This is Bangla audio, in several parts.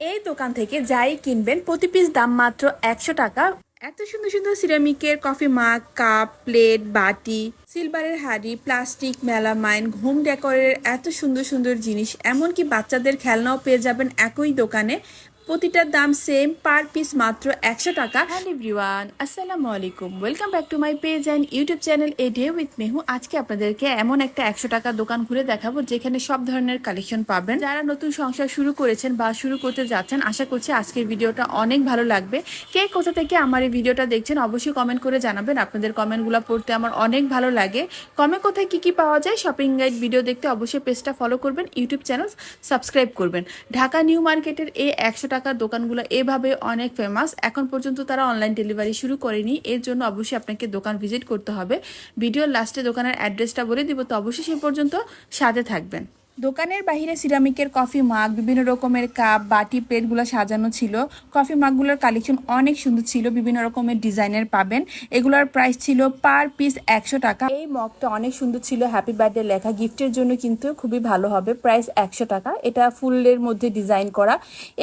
এই দোকান থেকে যাই কিনবেন প্রতি পিস দাম মাত্র একশো টাকা। এত সুন্দর সুন্দর সিরামিকের কফি মাগ কাপ প্লেট বাটি সিলভারের হাড়ি প্লাস্টিক মেলামাইন ঘুম ডেকোরের এত সুন্দর সুন্দর জিনিস, এমনকি বাচ্চাদের খেলনাও পেয়ে যাবেন একই দোকানে। প্রতিটার দাম সেম পার পিস মাত্র একশো টাকা। হ্যালো এভরিওয়ান, আসসালামু আলাইকুম। Welcome back to my page and YouTube channel a day with Mehu আজকে আপনাদেরকে এমন একটা একশো টাকা দোকান ঘুরে দেখাবো, যেখানে সব ধরনের কালেকশন পাবেন। যারা নতুন সংসার শুরু করেছেন বা শুরু করতে যাচ্ছেন, আশা করছি আজকের ভিডিওটা অনেক ভালো লাগবে। কে কোথা থেকে আমার এই ভিডিওটা দেখছেন, অবশ্যই কমেন্ট করে জানাবেন। আপনাদের কমেন্টগুলো পড়তে আমার অনেক ভালো লাগে। কমে কোথায় কি কি পাওয়া যায় শপিং গাইড ভিডিও দেখতে অবশ্যই পেজটা ফলো করবেন ইউটিউব চ্যানেল সাবস্ক্রাইব করবেন। ঢাকা নিউ মার্কেটের এই একশো টাকার দোকানগুলো এভাবে অনেক ফেমাস এখন পর্যন্ত তারা অনলাইন ডেলিভারি শুরু করেনি। এর জন্য অবশ্যই আপনাকে দোকান ভিজিট করতে হবে। ভিডিওর লাস্টে দোকানের অ্যাড্রেসটা বলে দিব। তো অবশ্যই সে পর্যন্ত সাথে থাকবেন। দোকানের বাইরে সিরামিকের কফি মাগ, বিভিন্ন রকমের কাপ, বাটি, প্লেটগুলো সাজানো ছিল। কফি মাগগুলোর কালেকশন অনেক সুন্দর ছিল, বিভিন্ন রকমের ডিজাইনের পাবেন। এগুলোর প্রাইস ছিল পার পিস একশো টাকা। এই মগটা অনেক সুন্দর ছিল, হ্যাপি বার্থডে লেখা। গিফটের জন্য কিন্তু খুবই ভালো হবে, প্রাইস একশো টাকা। এটা ফুলের মধ্যে ডিজাইন করা।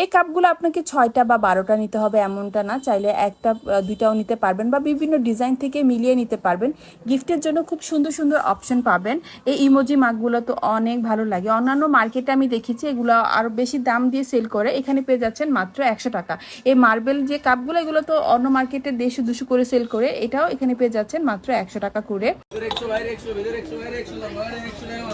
এই কাপগুলো আপনাকে ছয়টা বা বারোটা নিতে হবে, এমনটা না। চাইলে একটা, দুইটাও নিতে পারবেন বা বিভিন্ন ডিজাইন থেকে মিলিয়ে নিতে পারবেন। গিফটের জন্য খুব সুন্দর সুন্দর অপশন পাবেন। এই ইমোজি মাগগুলো তো অনেক ভালো লাগে। অন্যান্য মার্কেটে আমি দেখেছি এগুলো আরও বেশি দাম দিয়ে সেল করে এখানে পেয়ে যাচ্ছেন মাত্র একশো টাকা এই মার্বেল যে কাপগুলো এগুলো তো অন্য মার্কেটে দেড়শো দুশো করে সেল করে এটাও এখানে পেয়ে যাচ্ছেন মাত্র একশো টাকা করে একশো বাইরে একশো ভেতরে একশো বাইরে একশো বাইরে একশো নেওয়া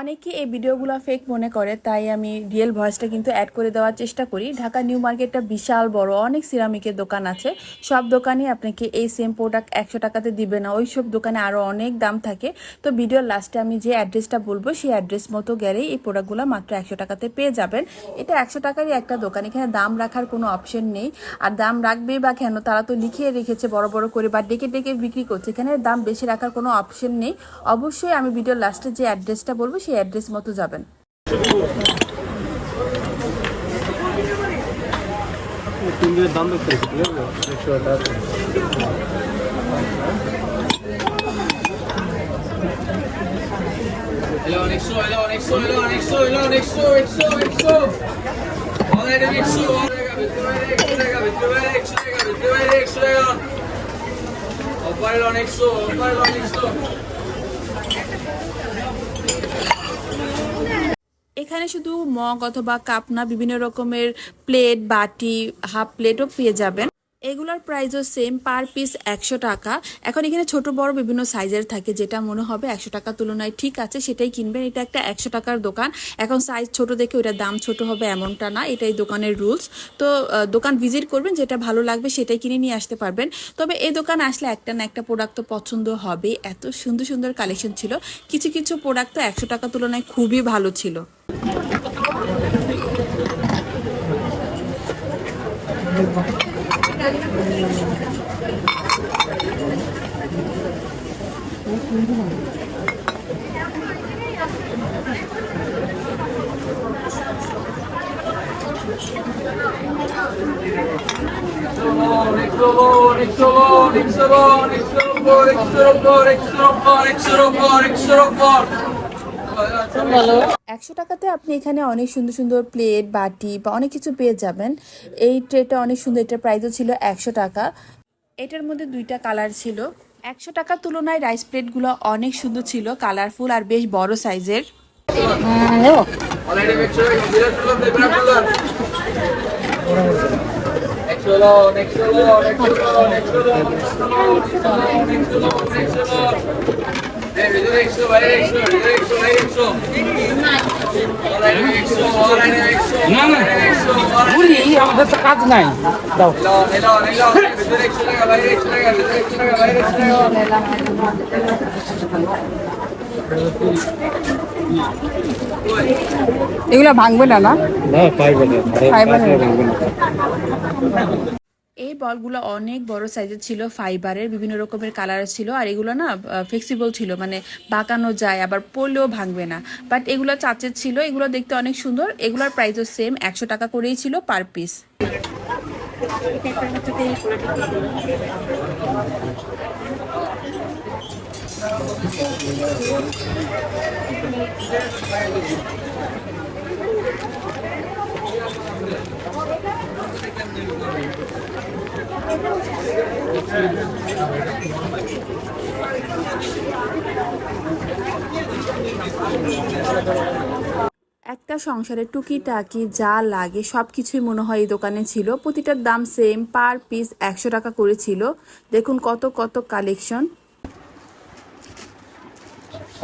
অনেকে এই ভিডিওগুলো ফেক মনে করে, তাই আমি রিয়েল ভয়েসটা কিন্তু অ্যাড করে দেওয়ার চেষ্টা করি। ঢাকা নিউ মার্কেটটা বিশাল বড়, অনেক সিরামিকের দোকান আছে। সব দোকানে আপনাকে এই সেম প্রোডাক্ট একশো টাকাতে দিবে না। ওই সব দোকানে আরও অনেক দাম থাকে। তো ভিডিওর লাস্টে আমি যে অ্যাড্রেসটা বলব, সেই অ্যাড্রেস মতো গেলেই এই প্রোডাক্টগুলো মাত্র একশো টাকাতে পেয়ে যাবেন। এটা একশো টাকারই একটা দোকান, এখানে দাম রাখার কোনো অপশন নেই। আর দাম রাখবে বা কেন, তারা তো লিখিয়ে রেখেছে, বড় বড় করে বা ডেকে ডেকে বিক্রি করছে। এখানে দাম বেশি রাখার কোনো অপশন নেই। অবশ্যই আমি ভিডিওর লাস্টে যে অ্যাড্রেসটা বলব সেই অ্যাড্রেস মতো যাবেন অপারেল অনেকশো অপারেল অনেকশো এখানে শুধু মগ অথবা কাপ না, বিভিন্ন রকমের প্লেট, বাটি, হাফ প্লেটও পেয়ে যাবেন। এগুলোর প্রাইসও সেম পার পিস একশো টাকা। এখন এখানে ছোট, বড় বিভিন্ন সাইজের থাকে, যেটা মনে হবে একশো টাকার তুলনায় ঠিক আছে, সেটাই কিনবেন। এটা একটা একশো টাকার দোকান। এখন সাইজ ছোট দেখে ওইটার দাম ছোট হবে এমনটা না, এটাই দোকানের রুলস তো দোকান ভিজিট করবেন, যেটা ভালো লাগবে সেটাই কিনে নিয়ে আসতে পারবেন। তবে এই দোকান আসলে একটা না একটা প্রোডাক্ট তো পছন্দ হবে এত সুন্দর সুন্দর কালেকশন ছিল। কিছু কিছু প্রোডাক্ট তো একশো টাকার তুলনায় খুবই ভালো ছিল। Extra 4, extra 4, extra 4, extra 4, extra 4. একশো টাকাতে আপনি এখানে অনেক সুন্দর সুন্দর প্লেট বাটি বা অনেক কিছু পেয়ে যাবেন। এই ট্রেটা অনেক সুন্দর, এটার প্রাইসও ছিল একশো টাকা। এটার মধ্যে দুইটা কালার ছিল। একশো টাকার তুলনায় রাইস প্লেটগুলো অনেক সুন্দর ছিল কালারফুল আর বেশ বড় সাইজের না না? তো কাজ নাই দাও এগুলা ভাঙবে না। না না পাইবে না। বলগুলো অনেক বড় সাইজের ছিল ফাইবারের বিভিন্ন রকমের কালার ছিল। আর এগুলো না ফ্লেক্সিবল ছিল মানে বাঁকানো যায়, আবার পড়লেও ভাঙবে না। বাট এগুলো চাচের ছিল, এগুলো দেখতে অনেক সুন্দর। এগুলোর প্রাইসও সেম একশো টাকা করেই ছিল পার পিস একটা সংসারে টুকিটাকি যা লাগে সব কিছুই মনে হয় এই দোকানে ছিল। প্রতিটার দাম সেম পার পিস একশো টাকা করে ছিল। দেখুন কত কত কালেকশন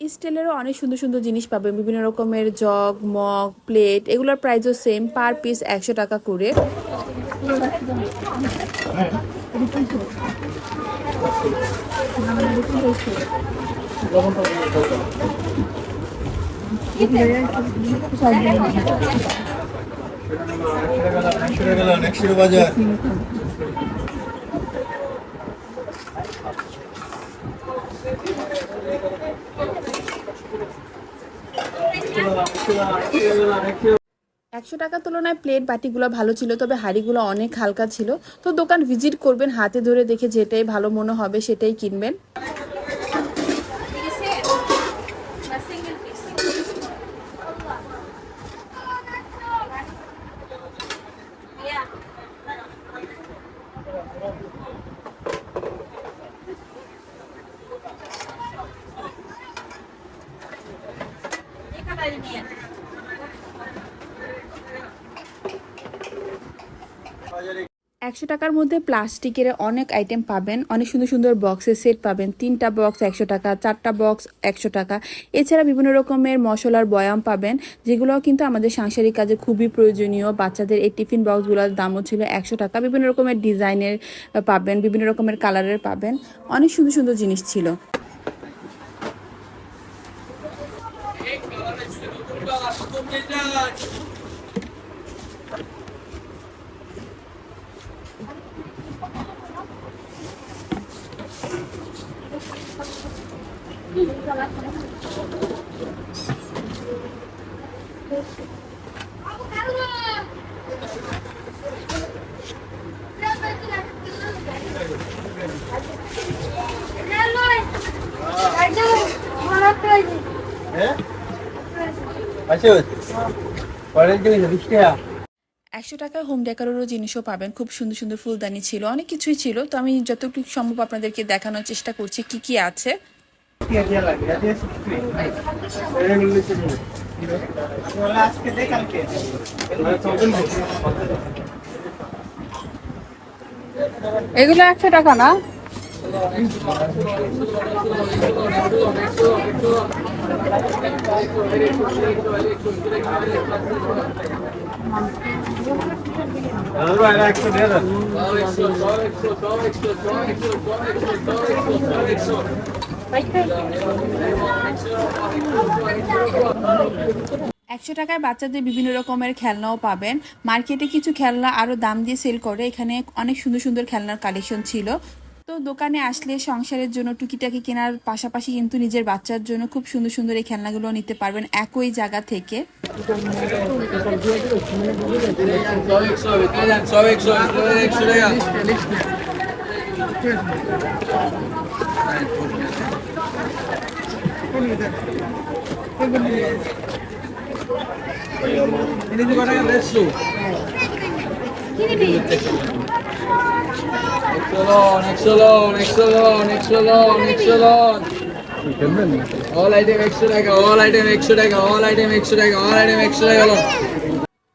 স্টিলেরও অনেক সুন্দর সুন্দর জিনিস পাবেন। বিভিন্ন রকমের জগ, মগ, প্লেট, এগুলোর প্রাইসও সেম পার পিস একশো টাকা করে। একশো টাকার তুলনায় প্লেট বাটিগুলো ভালো ছিল, তবে হাঁড়িগুলো অনেক হালকা ছিল। তো দোকান ভিজিট করবেন, হাতে ধরে দেখে যেটাই ভালো মনে হবে সেটাই কিনবেন। একশো টাকার মধ্যে প্লাস্টিকের অনেক আইটেম পাবেন। অনেক সুন্দর সুন্দর বক্সের সেট পাবেন। তিনটা বক্স একশো টাকা, চারটা বক্স একশো টাকা। এছাড়া বিভিন্ন রকমের মশলার বয়াম পাবেন যেগুলো কিন্তু আমাদের সাংসারিক কাজে খুবই প্রয়োজনীয়। বাচ্চাদের এই টিফিন বক্সগুলোর দামও ছিল একশো টাকা। বিভিন্ন রকমের ডিজাইনের পাবেন, বিভিন্ন রকমের কালারের পাবেন। অনেক সুন্দর সুন্দর জিনিস ছিল। একশো টাকায় হোম ডেকারেরও জিনিসও পাবেন। খুব সুন্দর সুন্দর ফুলদানি ছিল, অনেক কিছুই ছিল। তো আমি যতটুকু সম্ভব আপনাদেরকে দেখানোর চেষ্টা করছি, কি কি আছে। এগুলো একশো টাকা না একশো একশো টাকায় বাচ্চাদের বিভিন্ন রকমের খেলনাও পাবেন। মার্কেটে কিছু খেলনা আরও দাম দিয়ে সেল করে। এখানে অনেক সুন্দর সুন্দর খেলনার কালেকশন ছিল। তো দোকানে আসলে সংসারের জন্য টুকিটাকি কেনার পাশাপাশি কিন্তু নিজের বাচ্চার জন্য খুব সুন্দর সুন্দর এই খেলনাগুলো নিতে পারবেন একই জায়গা থেকে সব একশো একশো টাকা Ini juga ada resu. Excellent, extra টাকা, all item extra টাকা, all item extra টাকা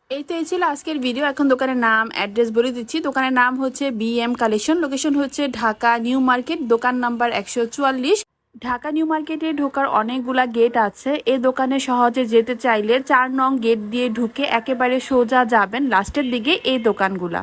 এই তো এই ছিল আজকের ভিডিও এখন দোকানের নাম অ্যাড্রেস বলে দিচ্ছি। দোকানের নাম হচ্ছে বি এম কালেকশন লোকেশন হচ্ছে ঢাকা নিউ মার্কেট দোকান নাম্বার একশো চুয়াল্লিশ। ঢাকা নিউ মার্কেটে ঢোকার অনেকগুলা গেট আছে। এ দোকানে সহজে যেতে চাইলে চার নং গেট দিয়ে ঢুকে একেবারে সোজা যাবেন লাস্টের দিকে এই দোকানগুলা।